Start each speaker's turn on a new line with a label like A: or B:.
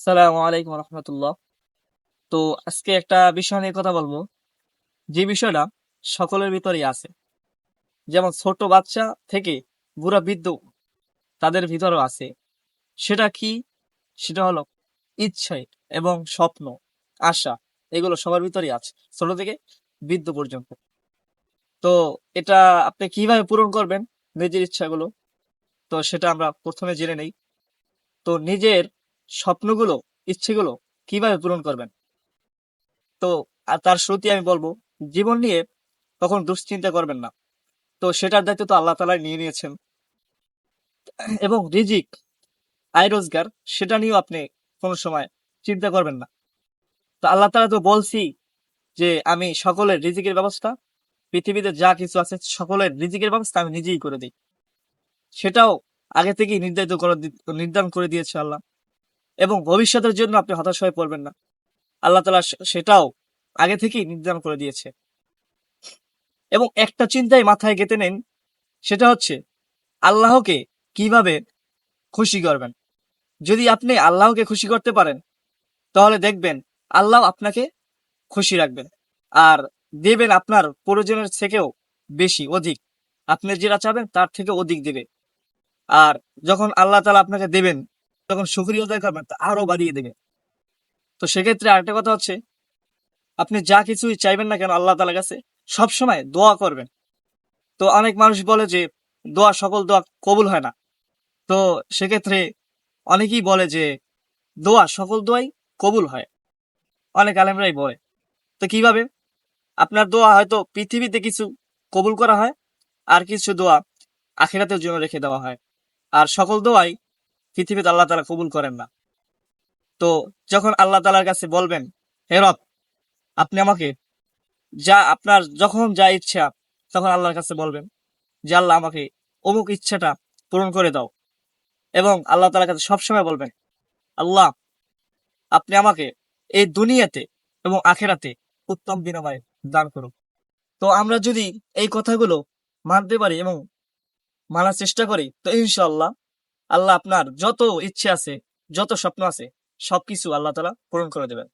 A: আসসালামু আলাইকুম রহমতুল্লাহ তো আজকে একটা বিষয় নিয়ে কথা বলব। যে বিষয়টা সকলের ভিতরেই আছে। যেমন ছোট বাচ্চা থেকে বুড়া বৃদ্ধ তাদের ভিতরেও আছে। সেটা কি? সেটা হলো ইচ্ছে এবং স্বপ্ন, আশা, এগুলো সবার ভিতরেই আছে, ছোট থেকে বৃদ্ধ পর্যন্ত। তো এটা আপনি কীভাবে পূরণ করবেন নিজের ইচ্ছাগুলো? তো সেটা আমরা প্রথমে জেনে নেই। তো নিজের স্বপ্নগুলো, ইচ্ছেগুলো কীভাবে পূরণ করবেন? তো, আর তার শ্রুতি আমি বলব, জীবন নিয়ে তখন দুশ্চিন্তা করবেন না। তো সেটার দায়িত্ব তো আল্লাহ তালাই নিয়ে নিয়েছেন। এবং রিজিক, আয় রোজগার, সেটা নিয়েও আপনি কোনো সময় চিন্তা করবেন না। তো আল্লাহ তালা তো বলছি যে, আমি সকলের রিজিকের ব্যবস্থা, পৃথিবীতে যা কিছু আছে সকলের রিজিকের ব্যবস্থা আমি নিজেই করে দিই। সেটাও আগে থেকেই নির্ধারিত করে নির্ধারণ করে দিয়েছে আল্লাহ। এবং ভবিষ্যতের জন্য আপনি হতাশ হয়ে পড়বেন না। আল্লাহ তালা সেটাও আগে থেকেই নির্ধারণ করে দিয়েছে। এবং একটা চিন্তায় মাথায় গেঁথে নেন, সেটা হচ্ছে আল্লাহকে কীভাবে খুশি করবেন। যদি আপনি আল্লাহকে খুশি করতে পারেন, তাহলে দেখবেন আল্লাহ আপনাকে খুশি রাখবেন। আর দেবেন আপনার প্রয়োজনের থেকেও বেশি, অধিক। আপনি যেটা চাবেন তার থেকে অধিক দেবে। আর যখন আল্লাহ তালা আপনাকে দেবেন তখন শুক্রিয়া আদায় করবেন, তা আরও বাড়িয়ে দেবে। তো সেক্ষেত্রে আরেকটা কথা হচ্ছে, আপনি যা কিছুই চাইবেন না কেন আল্লাহ তালার কাছে, সবসময় দোয়া করবেন। তো অনেক মানুষ বলে যে, দোয়া সকল দোয়া কবুল হয় না। তো সেক্ষেত্রে অনেকেই বলে যে, দোয়া সকল দোয়াই কবুল হয়। অনেক আলেমরাই বলে। তো কীভাবে? আপনার দোয়া হয়তো পৃথিবীতে কিছু কবুল করা হয়, আর কিছু দোয়া আখিরাতের জন্য রেখে দেওয়া হয়। আর সকল দোয়াই পৃথিবীতে আল্লাহ তালা কবুল করেন না। তো যখন আল্লাহ তালার কাছে বলবেন, হে রব, আপনি আমাকে যা আপনার যখন যা ইচ্ছা, তখন আল্লাহর কাছে বলবেন যে, আল্লাহ আমাকে অমুক ইচ্ছাটা পূরণ করে দাও। এবং আল্লাহ তালার কাছে সবসময় বলবেন, আল্লাহ, আপনি আমাকে এই দুনিয়াতে এবং আখেরাতে উত্তম বিনিময় দান করুন। তো আমরা যদি এই কথাগুলো মানতে পারি এবং মানার চেষ্টা করি, তো ইনশাআল্লাহ আল্লাহ আপনার যত ইচ্ছে আছে যত স্বপ্ন আছে সবকিছু আল্লাহ তালা পূরণ করে দেবেন।